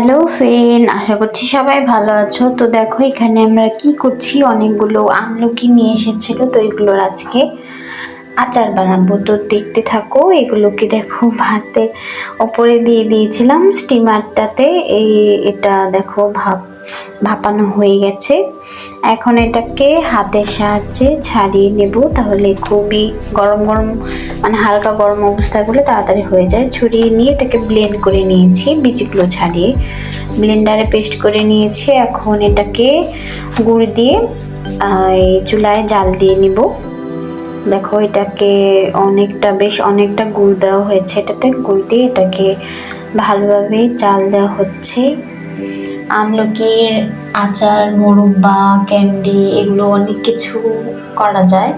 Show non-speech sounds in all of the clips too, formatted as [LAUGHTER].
Hello friend আশা করছি সবাই ভালো আছো। তো দেখো, এখানে আমরা কি করছি? অনেকগুলো আমলকি নিয়ে এসেছিল, তো এগুলোর আজকে আচার বানাবো। তো দেখতে থাকো, এগুলোকে দেখো ভাতে ওপরে দিয়ে দিয়েছিলাম স্টিমারটাতে। এই এটা দেখো ভাপ, ভাপানো হয়ে গেছে। এখন এটাকে হাতের সাহায্যে ছাড়িয়ে নেব, তাহলে খুবই গরম গরম মানে হালকা গরম অবস্থায় করলে তাড়াতাড়ি হয়ে যায়। ছড়িয়ে নিয়ে এটাকে ব্লেন্ড করে নিয়েছি, বীজগুলো ছাড়িয়ে। ব্লেন্ডারে পেস্ট করে নিয়েছি, এখন এটাকে গুড় দিয়ে চুলায় জাল দিয়ে নিব। দেখো, এটাকে অনেকটা, বেশ অনেকটা গুড় দেওয়া হয়েছে এটাতে। গুড় দিয়ে এটাকে ভালোভাবে চাল দেওয়া হচ্ছে। আমলকির আচার, মোরব্বা, ক্যান্ডি, এগুলো অনেক কিছু করা যায়।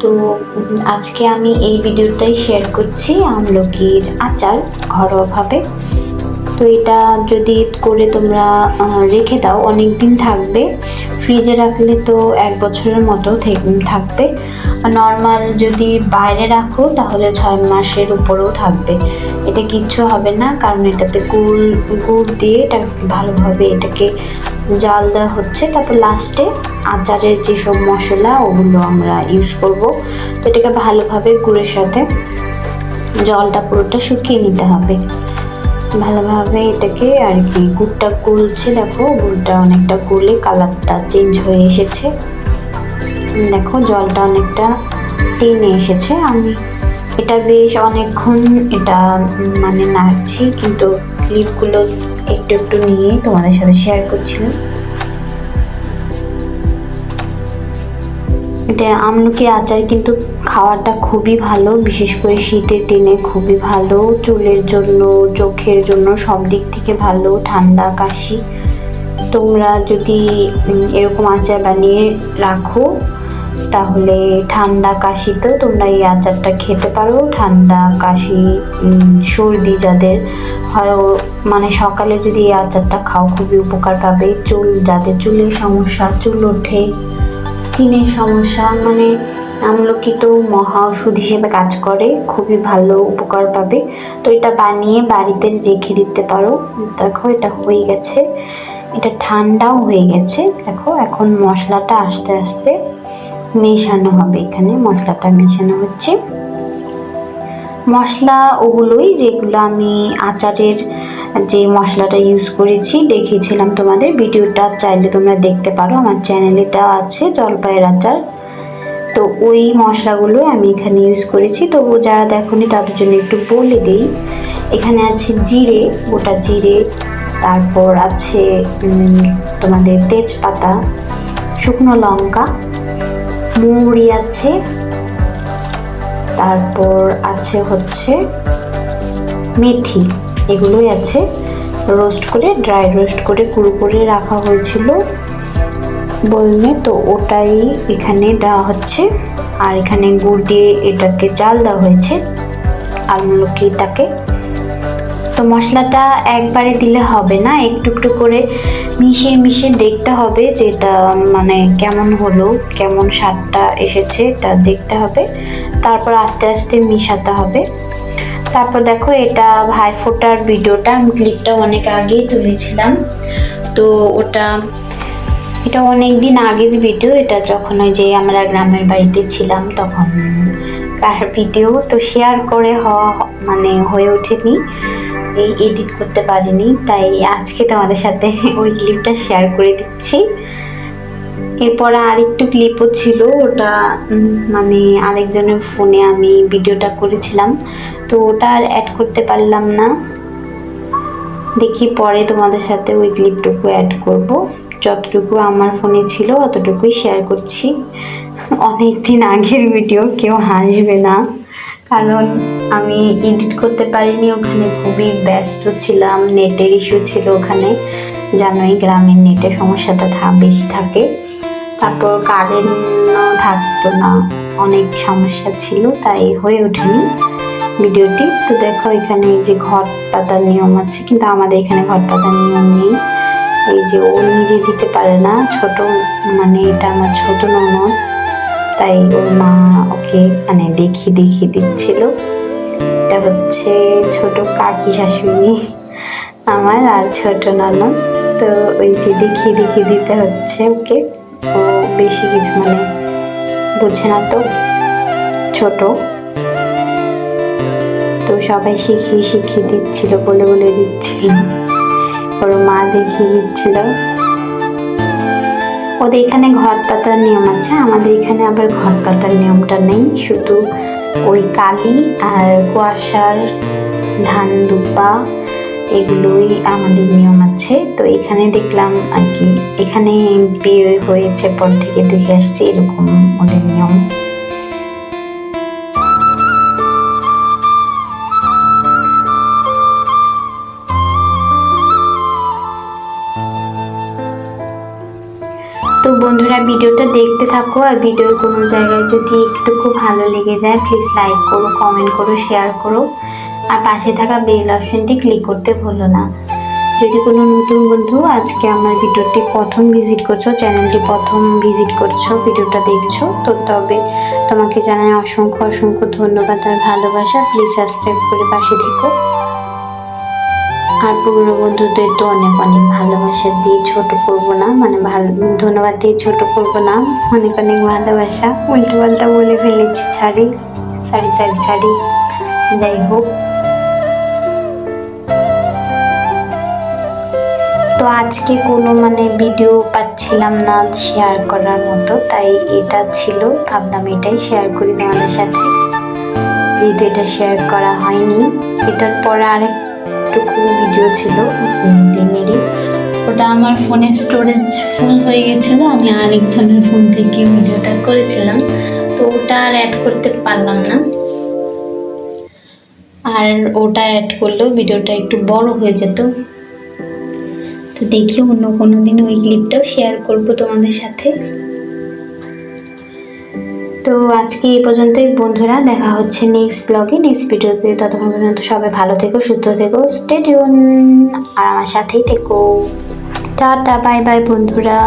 তো আজকে আমি এই ভিডিওটাই শেয়ার করছি আমলকির আচার ঘরোয়াভাবে। তো এটা যদি করে তোমরা রেখে দাও অনেক দিন থাকবে। ফ্রিজে রাখলে তো এক বছরের মতো থেক- থাকবে। নর্মাল যদি বাইরে রাখো, তাহলে ছয় মাসের উপরেও থাকবে। এটা কিচ্ছু হবে না, কারণ এটাতে গুড় গুড় দিয়ে এটা ভালোভাবে এটাকে জাল দেওয়া হচ্ছে। তারপর লাস্টে আচারের যেসব মশলা, ওগুলো আমরা ইউজ করব। তো এটাকে ভালোভাবে গুড়ের সাথে জলটা পুরোটা শুকিয়ে নিতে হবে। ভালোভাবে এটাকে আর কি গুড়টা গুলছে, দেখো। গুড়টা অনেকটা গুলে কালারটা চেঞ্জ হয়ে এসেছে। দেখো, জলটা অনেকটা টেনে এসেছে। আমি এটা বেশ অনেকক্ষণ এটা মানে নাড়ছি, কিন্তু ক্লিপগুলো একটু একটু নিয়ে তোমাদের সাথে শেয়ার করছিলাম। এটা আমলকি আচার কিন্তু খাওয়াটা খুবই ভালো, বিশেষ করে শীতের দিনে খুবই ভালো, চুলের জন্য, চোখের জন্য সব দিক থেকে ভালো, ঠান্ডা, কাশি। তোমরা যদি এরকম আচার বানিয়ে রাখো, তাহলে ঠান্ডা কাশিতেও তোমরা এই আচারটা খেতে পারো। ঠান্ডা, কাশি সর্দি যাদের হয় মানে সকালে যদি এই আচারটা খাও, খুবই উপকার পাবে। চুল, যাদের চুলের সমস্যা, চুল ওঠে। স্কিনের সমস্যা মানে আমলকি তো মহা ওষুধ হিসেবে কাজ করে, খুবই ভালো উপকার পাবে। তো এটা বানিয়ে বাড়িতে রেখে দিতে পারো। দেখো, এটা হয়ে গেছে। এটা ঠান্ডাও হয়ে গেছে। দেখো, এখন মশলাটা আস্তে আস্তে মেশানো হবে। এখানে মশলাটা মেশানো হচ্ছে। মশলা ওগুলোই যেগুলো আমি আচারের যে মশলাটা ইউজ করেছি, দেখিয়েছিলাম তোমাদের ভিডিওটা, চাইলে তোমরা দেখতে পারো, আমার চ্যানেলে দেওয়া আছে জলপাইয়ের আচার। তো ওই মশলাগুলো আমি এখানে ইউজ করেছি। তো যারা দেখোনি, তাদের জন্য একটু বলে দিই। এখানে আছে জিরে, গোটা জিরে, তারপর আছে তোমাদের তেজপাতা, শুকনো লঙ্কা মৌরি আছে তারপর আছে হচ্ছে মেথি। এগুলোই আছে রোস্ট করে ড্রাই রোস্ট করে, কুড়ো করে রাখা হয়েছিল বলমে তো ওটাই এখানে দেওয়া হচ্ছে। আর এখানে গুড় দিয়ে এটাকে চাল দেওয়া হয়েছে। আমলকিটাকে তো মশলাটা একবারে দিলে হবে না একটু একটু করে মিশিয়ে মিশিয়ে দেখতে হবে যে এটা মানে কেমন হলো, কেমন স্বাদটা এসেছে তা দেখতে হবে। তারপর আস্তে আস্তে মিশাতে হবে। তারপর দেখো এটা ভাইফোঁটার ভিডিওটা, আমি ক্লিপটা অনেক আগেই তুলেছিলাম। তো ওটা, এটা অনেক দিন আগের ভিডিও, এটা যখন ওই যে আমরা গ্রামের বাড়িতে ছিলাম তখন কার ভিডিও, তো শেয়ার করে হওয়া মানে হয়ে ওঠেনি। এই এডিট করতে পারিনি, তাই আজকে তোমাদের সাথে [LAUGHS] ওই ক্লিপটা শেয়ার করে দিচ্ছি। এরপরে আরেকটু ক্লিপও ছিল, ওটা মানে আরেকজনের ফোনে আমি ভিডিওটা করেছিলাম, তো ওটা আর অ্যাড করতে পারলাম না। দেখি পরে তোমাদের সাথে ওই ক্লিপটুকু অ্যাড করব। যতটুকু আমার ফোনে ছিল, অতটুকুই শেয়ার করছি। [LAUGHS] অনেক দিন আগের ভিডিও কেউ হাসবে না। কারণ আমি এডিট করতে পারিনি, ওখানে খুবই ব্যস্ত ছিলাম, নেটের ইস্যু ছিল ওখানে। জানোই গ্রামের নেটের সমস্যাটা বেশি থাকে। তারপর কারেন্টও থাকতো না, অনেক সমস্যা ছিল, তাই হয়ে ওঠেনি ভিডিওটি। তো দেখো এখানে যে ঘট পাতার নিয়ম আছে, কিন্তু আমাদের এখানে ঘট পাতার নিয়ম নেই। এই যে ও নিজে দিতে পারে না, ছোট মানে এটা আমার ছোট ননদ। তাই ওর মা ওকে মানে দেখিয়ে দেখিয়ে দিচ্ছিল এটা হচ্ছে ছোট কাকি শাশুড়ি আমার আর ছোট ননদ। তো ওই যে দেখিয়ে দেখিয়ে দিতে হচ্ছে ওকে। ও বেশি কিছু মানে বুঝে না তো, ছোট। তো সবাই শিখিয়ে শিখিয়ে দিচ্ছিল, বলে বলে দিচ্ছিল। ওর মা দেখিয়ে দিচ্ছিল। ওদের এখানে ঘট পাতার নিয়ম আছে, আমাদের এখানে আবার ঘর পাতার নিয়মটা নেই, শুধু ওই কালি আর কুয়াশার ধান দুপা এগুলোই আমাদের নিয়ম আছে। তো এখানে দেখলাম আর কি, এখানে বিয়ে হয়েছে পর থেকে দেখে আসছি এরকম ওদের নিয়ম। বন্ধুরা, ভিডিওটা দেখতে থাকো আর ভিডিওর কোনো জায়গায় যদি একটুকু ভালো লেগে যায় প্লিজ লাইক করো কমেন্ট করো শেয়ার করো। আর পাশে থাকা বেল অপশনটি ক্লিক করতে ভুলো না। যদি কোনো নতুন বন্ধু আজকে আমার ভিডিওটি প্রথম ভিজিট করছ চ্যানেলটি প্রথম ভিজিট করছ, ভিডিওটা দেখছ, তো তবে তোমাকে জানাই অসংখ্য অসংখ্য ধন্যবাদ আর ভালোবাসা। প্লিজ সাবস্ক্রাইব করে পাশে থেকো। আর পুরনো বন্ধুদের তো অনেক অনেক ভালোবাসা দিয়ে ছোট করব না মানে ভালো, ধন্যবাদ দিয়ে ছোট করব না, অনেক অনেক ভালোবাসা। উল্টো পাল্টা বলে ফেলেছি, ছাড়ি সারি সারি ছাড়ি। যাই হোক। তো আজকে কোনো মানে ভিডিও পাচ্ছিলাম না শেয়ার করার মতো, তাই এটা ছিল। ভাবলাম এটাই শেয়ার করি তোমাদের সাথে। যেহেতু এটা শেয়ার করা হয়নি, এটার পরে আরেকটুকু ভিডিও ছিল দিনেরই? ওটা আমার ফোনে স্টোরেজ ফুল হয়ে গেছিল, আমি আরেকজনের ফোন থেকে ভিডিওটা করেছিলাম। তো ওটা আর অ্যাড করতে পারলাম না। আর ওটা অ্যাড করলেও ভিডিওটা একটু বড় হয়ে যেত। তো দেখি অন্য কোনো দিন ওই ক্লিপটাও শেয়ার করব তোমাদের সাথে। তো আজকে এই পর্যন্তই, বন্ধুরা, দেখা হচ্ছে নেক্সট ব্লগে নেক্সট ভিডিওতে ততক্ষণ পর্যন্ত সবাই ভালো থেকো, সুস্থ থেকো স্টেডিয়ন আর আমার সাথেই থেকো। টাটা বাই বাই বন্ধুরা।